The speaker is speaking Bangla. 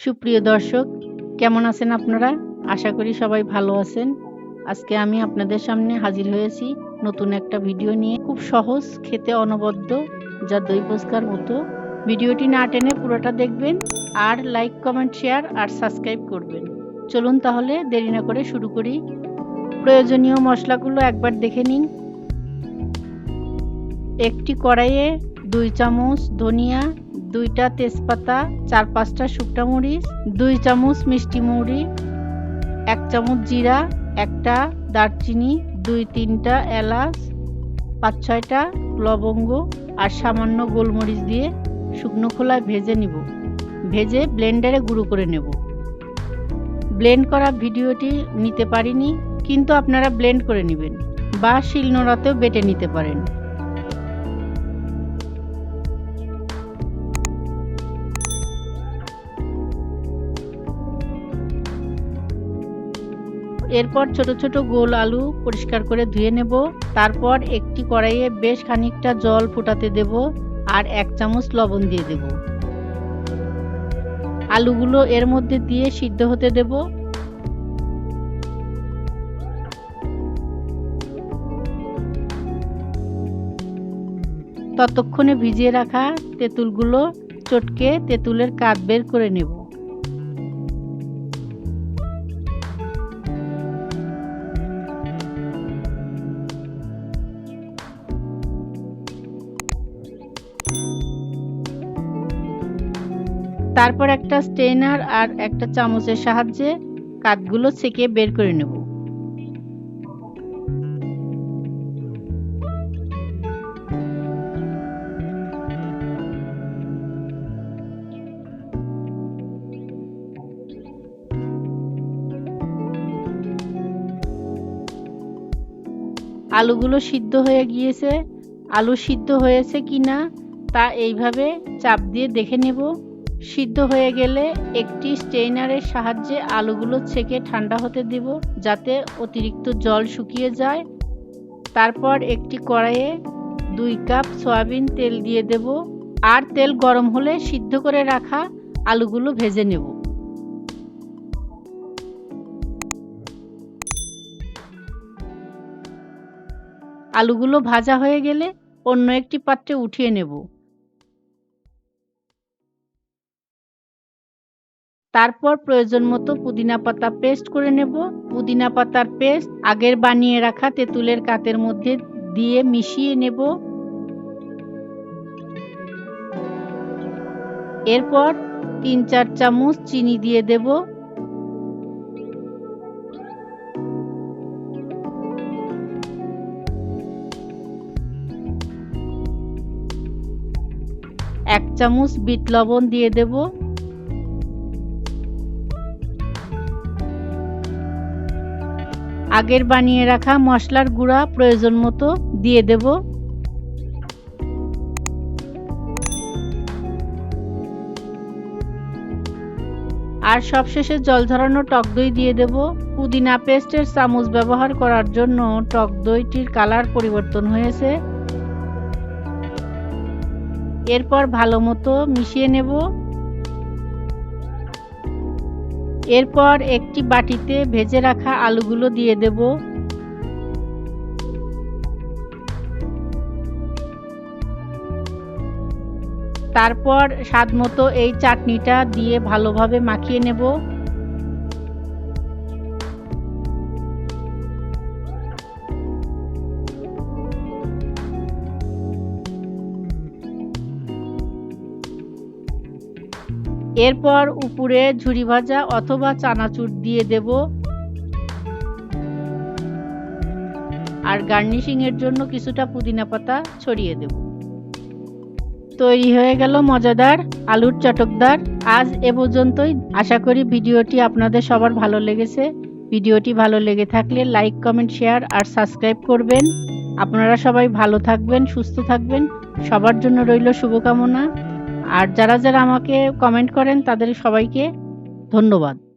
সুপ্রিয় দর্শক, কেমন আছেন আপনারা? আশা করি সবাই ভালো আছেন। আজকে আমি আপনাদের সামনে হাজির হয়েছি নতুন একটা ভিডিও নিয়ে। খুব সহজ, খেতে অনবদ্য, যা দই ফুচকার মতো। ভিডিওটি না টেনে পুরোটা দেখবেন, আর লাইক, কমেন্ট, শেয়ার, আর সাবস্ক্রাইব করবেন। চলুন তাহলে দেরি না করে শুরু করি। প্রয়োজনীয় মশলাগুলো একবার দেখে নিন। একটি কড়াইয়ে দুই চামচ ধনিয়া দুইটা তেজপাতা, চার পাঁচটা শুকটা মরিচ, দুই চামচ মিষ্টি মৌরি, এক চামচ জিরা, একটা দারচিনি, দুই তিনটা এলাচ, পাঁচ ছয়টা লবঙ্গ আর সামান্য গোলমরিচ দিয়ে শুকনো খোলায় ভেজে নিব। ভেজে ব্লেন্ডারে গুঁড়ো করে নেব। ব্লেন্ড করা ভিডিওটি নিতে পারিনি, কিন্তু আপনারা ব্লেন্ড করে নেবেন বা শিলনোড়াতেও বেটে নিতে পারেন। এরপর ছোট ছোট গোল আলু পরিষ্কার করে ধুয়ে নেব। তারপর একটি কড়াইয়ে বেশ খানিকটা জল ফোটাতে দেব আর এক চামচ লবণ দিয়ে দেব। আলুগুলো এর মধ্যে দিয়ে সিদ্ধ হতে দেব। ততক্ষণে ভিজিয়ে রাখা তেঁতুলগুলো চটকে তেঁতুলের কাঠ বের করে নেব। তারপর একটা স্টেনার আর একটা চামচের সাহায্যে কাঠগুলো ছেঁকে বের করে নেব। আলুগুলো সিদ্ধ হয়ে গিয়েছে। আলু সিদ্ধ হয়েছে কিনা তা এইভাবে চাপ দিয়ে দেখে নেব। সিদ্ধ হয়ে গেলে একটি স্টেইনারের সাহায্যে আলুগুলো ছেঁকে ঠান্ডা হতে দেব, যাতে অতিরিক্ত জল শুকিয়ে যায়। তারপর একটি কড়াইয়ে দুই কাপ সয়াবিন তেল দিয়ে দেব। আর তেল গরম হলে সিদ্ধ করে রাখা আলুগুলো ভেজে নেব। আলুগুলো ভাজা হয়ে গেলে অন্য একটি পাত্রে উঠিয়ে নেব। তারপর প্রয়োজন মতো পুদিনা পাতা পেস্ট করে নেব। পুদিনা পাতার পেস্ট আগের বানিয়ে রাখা তেঁতুলের কাতের মধ্যে দিয়ে মিশিয়ে নেব। এরপর তিন চার চামচ চিনি দিয়ে দেব। এক চামচ বিট লবণ দিয়ে দেবো। আগের বানিয়ে রাখা মশলার গুঁড়া প্রয়োজন মতো দিয়ে দেব। আর সবশেষে জল ঝরানো টক দই দিয়ে দেব। পুদিনা পেস্টের চামচ ব্যবহার করার জন্য টক দইটির কালার পরিবর্তন হয়েছে। এরপর ভালো মতো মিশিয়ে নেব। এরপর একটি বাটিতে ভেজে রাখা আলুগুলো দিয়ে দেব। তারপর স্বাদ মতো এই চাটনিটা দিয়ে ভালোভাবে মাখিয়ে নেব। এরপর উপরে ঝুরি ভাজা অথবা চানাচুর দিয়ে দেব। আর গার্নিশিং এর জন্য কিছুটা পুদিনা পাতা ছড়িয়ে দেব। তৈরি হয়ে গেল মজাদার আলুর চটকদার। আজ এ পর্যন্তই। আশা করি ভিডিওটি আপনাদের সবার ভালো লেগেছে। ভিডিওটি ভালো লেগে থাকলে লাইক, কমেন্ট, শেয়ার আর সাবস্ক্রাইব করবেন। আপনারা সবাই ভালো থাকবেন, সুস্থ থাকবেন। সবার জন্য রইল শুভকামনা। আর যারা যারা আমাকে কমেন্ট করেন তাদের সবাইকে ধন্যবাদ।